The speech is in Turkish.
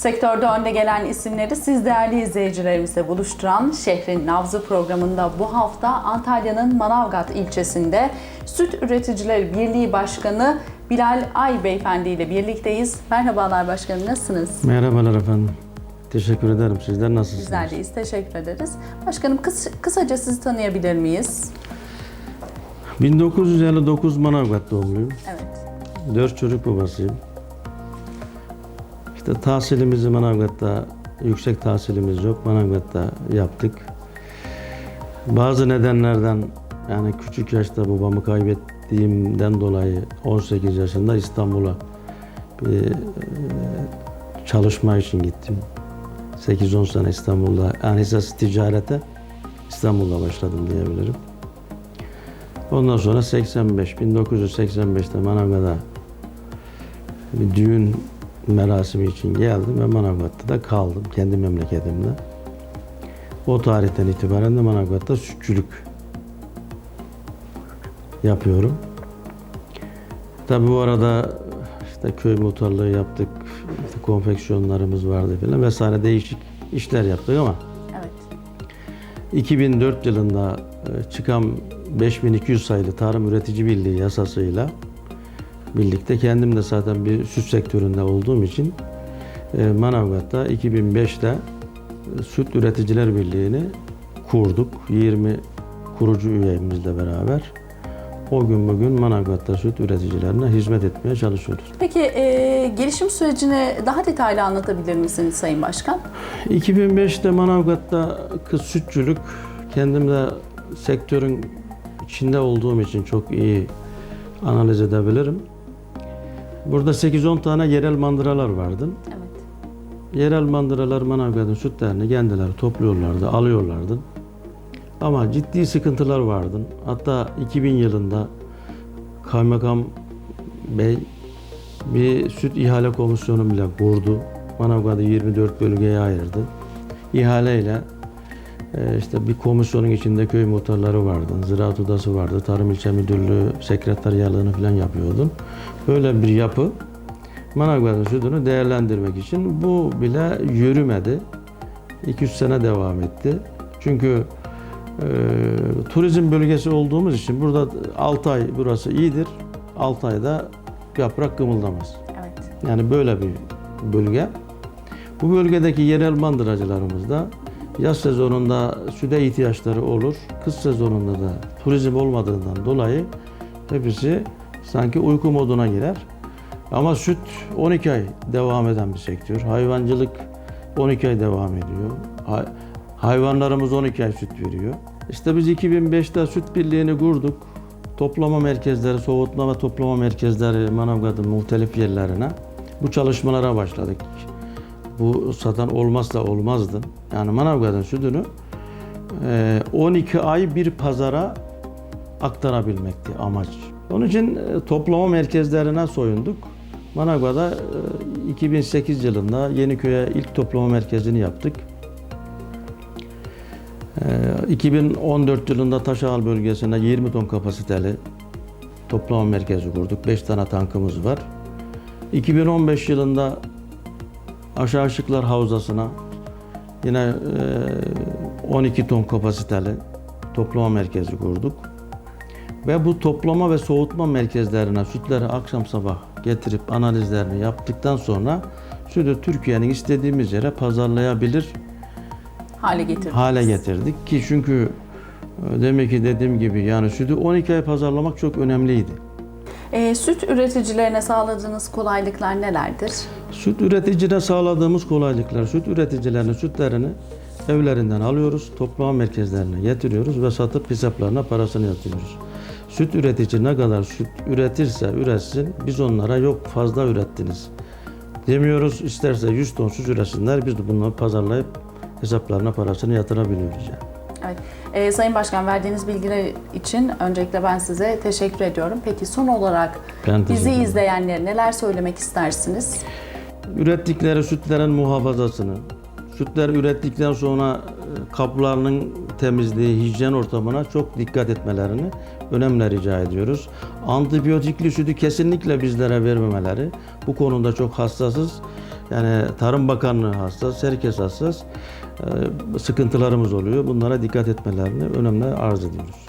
Sektörde önde gelen isimleri siz değerli izleyicilerimizle buluşturan Şehrin Nabzı programında bu hafta Antalya'nın Manavgat ilçesinde Süt Üreticileri Birliği Başkanı Bilal Ay Beyefendi ile birlikteyiz. Merhabalar başkanım nasılsınız? Merhabalar efendim. Teşekkür ederim. Sizler nasılsınız? Bizler deyiz. Teşekkür ederiz. Başkanım kıs- kısaca sizi tanıyabilir miyiz? 1959 Manavgat doğumluyum. Evet. Dört çocuk babasıyım. İşte tahsilimizi Manavgat'ta, yüksek tahsilimiz yok. Manavgat'ta yaptık. Bazı nedenlerden yani küçük yaşta babamı kaybettiğimden dolayı 18 yaşında İstanbul'a bir e, çalışma için gittim. 8-10 sene İstanbul'da, yani esas ticarete İstanbul'da başladım diyebilirim. Ondan sonra 85, 1985'te Manavgat'a bir düğün merasimi için geldim ve Manavgat'ta da kaldım kendi memleketimde. O tarihten itibaren de Manavgat'ta sütçülük yapıyorum. Tabi bu arada işte köy muhtarlığı yaptık, işte konfeksiyonlarımız vardı filan vesaire değişik işler yaptık ama Evet. 2004 yılında e, çıkan 5200 sayılı Tarım Üretici Birliği yasasıyla birlikte kendim de zaten bir süt sektöründe olduğum için e, Manavgat'ta 2005'te e, Süt Üreticiler Birliği'ni kurduk. 20 kurucu üyemizle beraber. O gün bugün Manavgat'ta süt üreticilerine hizmet etmeye çalışıyoruz. Peki e, gelişim sürecini daha detaylı anlatabilir misiniz Sayın Başkan? 2005'te Manavgat'ta kız sütçülük kendim de sektörün içinde olduğum için çok iyi analiz edebilirim. Burada 8-10 tane yerel mandıralar vardı. Evet. Yerel mandıralar Manavgat'ın sütlerini kendileri topluyorlardı, alıyorlardı. Ama ciddi sıkıntılar vardı. Hatta 2000 yılında Kaymakam Bey bir süt ihale komisyonu bile kurdu. Manavgat'ı 24 bölgeye ayırdı. İhaleyle işte bir komisyonun içinde köy muhtarları vardı, ziraat odası vardı, tarım ilçe müdürlüğü sekreteriyalığını falan yapıyordun. Böyle bir yapı Manavgat'ın sütünü değerlendirmek için bu bile yürümedi. 200 sene devam etti. Çünkü e, turizm bölgesi olduğumuz için burada 6 ay burası iyidir. 6 ayda yaprak kımıldamaz. Evet. Yani böyle bir bölge. Bu bölgedeki yerel mandıracılarımız da yaz sezonunda süde ihtiyaçları olur. Kış sezonunda da turizm olmadığından dolayı hepsi sanki uyku moduna girer. Ama süt 12 ay devam eden bir sektör. Hayvancılık 12 ay devam ediyor. Hay- hayvanlarımız 12 ay süt veriyor. İşte biz 2005'te süt birliğini kurduk. Toplama merkezleri, soğutma ve toplama merkezleri Manavgat'ın muhtelif yerlerine bu çalışmalara başladık. Bu zaten olmazsa olmazdı. Yani Manavgat'ın sütünü eee, 12 ay bir pazara aktarabilmekti amaç. Onun için e, toplama merkezlerine soyunduk. Manavgat'ta e, 2008 yılında Yeniköy'e ilk toplama merkezini yaptık. E, 2014 yılında Taşağal bölgesine 20 ton kapasiteli toplama merkezi kurduk. 5 tane tankımız var. 2015 yılında Aşağı Işıklar Havzası'na yine e, 12 ton kapasiteli toplama merkezi kurduk. Ve bu toplama ve soğutma merkezlerine sütleri akşam sabah getirip analizlerini yaptıktan sonra sütü Türkiye'nin istediğimiz yere pazarlayabilir Hale getirdiniz. hale getirdik ki çünkü e, demek ki dediğim gibi yani sütü 12 ay pazarlamak çok önemliydi. E, süt üreticilerine sağladığınız kolaylıklar nelerdir? Süt üreticine sağladığımız kolaylıklar, süt üreticilerinin sütlerini evlerinden alıyoruz, toplama merkezlerine getiriyoruz ve satıp hesaplarına parasını yatırıyoruz. Süt üretici ne kadar süt üretirse üretsin, biz onlara yok fazla ürettiniz demiyoruz. İsterse 100 ton süt üretsinler, biz de bunları pazarlayıp hesaplarına parasını yatırabiliyoruz yani. Evet. E, Sayın Başkan verdiğiniz bilgiler için öncelikle ben size teşekkür ediyorum. Peki son olarak Ben bizi izleyenlere neler söylemek istersiniz? Ürettikleri sütlerin muhafazasını, sütler ürettikten sonra e, kaplarının temizliği, hijyen ortamına çok dikkat etmelerini önemli rica ediyoruz. Antibiyotikli sütü kesinlikle bizlere vermemeleri. Bu konuda çok hassasız. Yani Tarım Bakanlığı hassas, herkes hassas. Ee, Sıkıntılarımız oluyor. Bunlara dikkat etmelerini önemli arz ediyoruz.